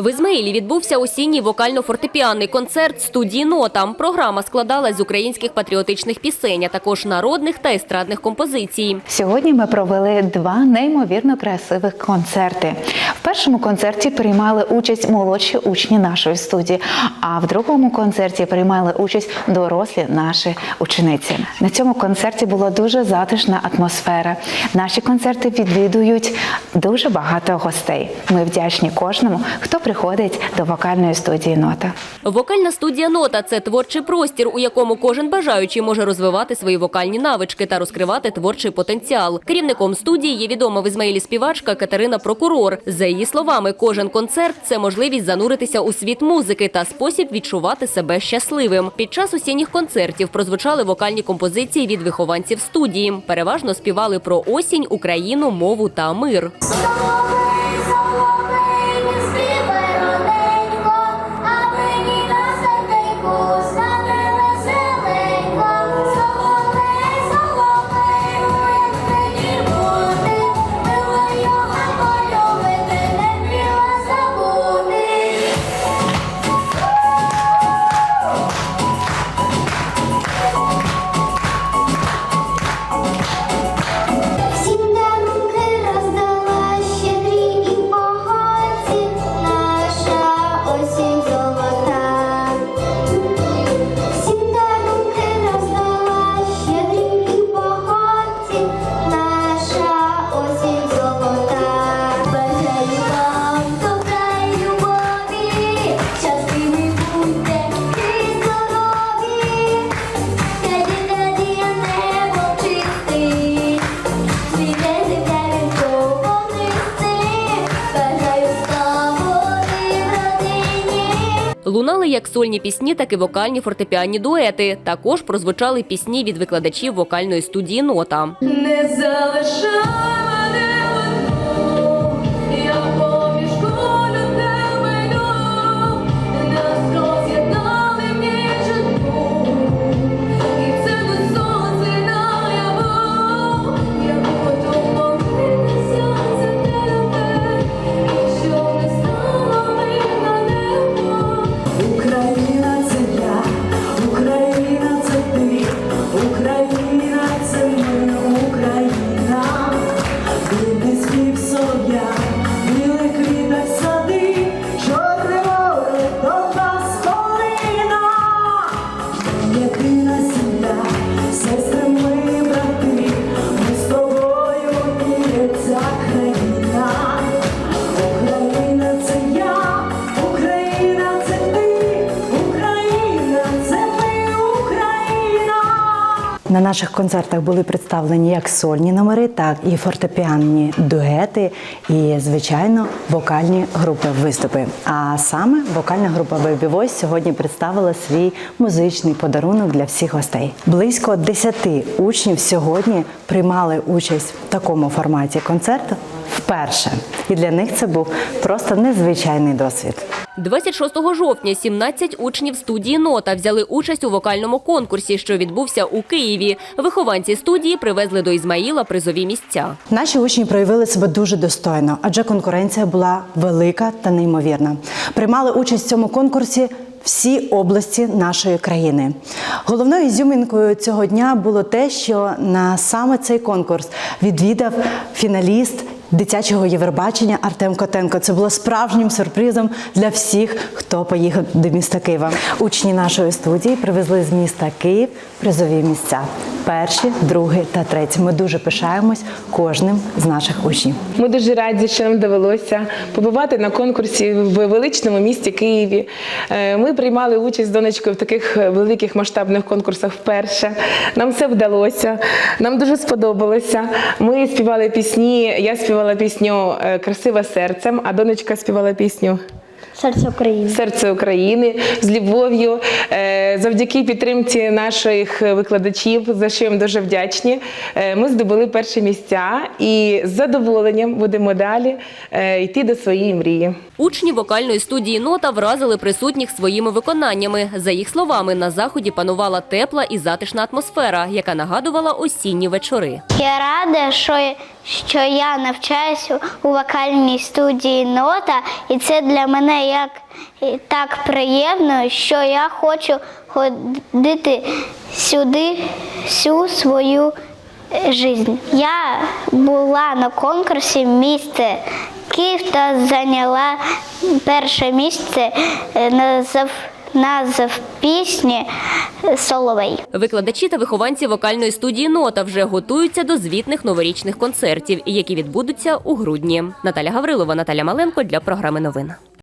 В Ізмаїлі відбувся осінній вокально-фортепіанний концерт студії Нота. Програма складалась з українських патріотичних пісень, а також народних та естрадних композицій. Сьогодні ми провели два неймовірно красивих концерти. В першому концерті приймали участь молодші учні нашої студії, а в другому концерті приймали участь дорослі наші учениці. На цьому концерті була дуже затишна атмосфера. Наші концерти відвідують дуже багато гостей. Ми вдячні кожному, хто приходить до вокальної студії Нота. Вокальна студія Нота це творчий простір, у якому кожен бажаючий може розвивати свої вокальні навички та розкривати творчий потенціал. Керівником студії є відома в Ізмаїлі співачка Катерина Прокурор. За її словами, кожен концерт це можливість зануритися у світ музики та спосіб відчувати себе щасливим. Під час осінніх концертів прозвучали вокальні композиції від вихованців студії. Переважно співали про осінь, Україну, мову та мир. Як сольні пісні, так і вокальні фортепіанні дуети. Також прозвучали пісні від викладачів вокальної студії Нота. Не залишай На наших концертах були представлені як сольні номери, так і фортепіанні дуети, і, звичайно, вокальні групи виступи. А саме вокальна група Baby Voice сьогодні представила свій музичний подарунок для всіх гостей. Близько 10 учнів сьогодні приймали участь в такому форматі концерту вперше. І для них це був просто незвичайний досвід. 26 жовтня 17 учнів студії Нота взяли участь у вокальному конкурсі, що відбувся у Києві. Вихованці студії привезли до Ізмаїла призові місця. Наші учні проявили себе дуже достойно, адже конкуренція була велика та неймовірна. Приймали участь в цьому конкурсі всі області нашої країни. Головною ізюмінкою цього дня було те, що на саме цей конкурс відвідав фіналіст. Дитячого Євробачення Артем Котенко це було справжнім сюрпризом для всіх, хто поїхав до міста Києва. Учні нашої студії привезли з міста Київ призові місця: перші, другі та треті. Ми дуже пишаємось кожним з наших учнів. Ми дуже раді, що нам довелося побувати на конкурсі в величному місті Києві. Е, Ми приймали участь з донечкою в таких великих масштабних конкурсах вперше. Нам все вдалося. Нам дуже сподобалося. Ми співали пісні. Я співала пісню е, Красива серцем, а донечка співала пісню. Серце України. Серце України з любов'ю, Е, завдяки підтримці наших викладачів, за що їм дуже вдячні. е, Ми здобули перші місця і з задоволенням будемо далі йти до своєї мрії. Учні вокальної студії Нота вразили присутніх своїми виконаннями. За їх словами, на заході панувала тепла і затишна атмосфера, яка нагадувала осінні вечори. Я рада, що що я навчаюся у вокальній студії нота, і це для мене як так приємно, що я хочу ходити сюди всю свою життя. Я була на конкурсі місце Київ та зайняла перше місце е, на зав... назв пісні Соловей. Викладачі та вихованці вокальної студії Нота вже готуються до звітних новорічних концертів, які відбудуться у грудні. Наталя Гаврилова, Наталя Маленко для програми новин.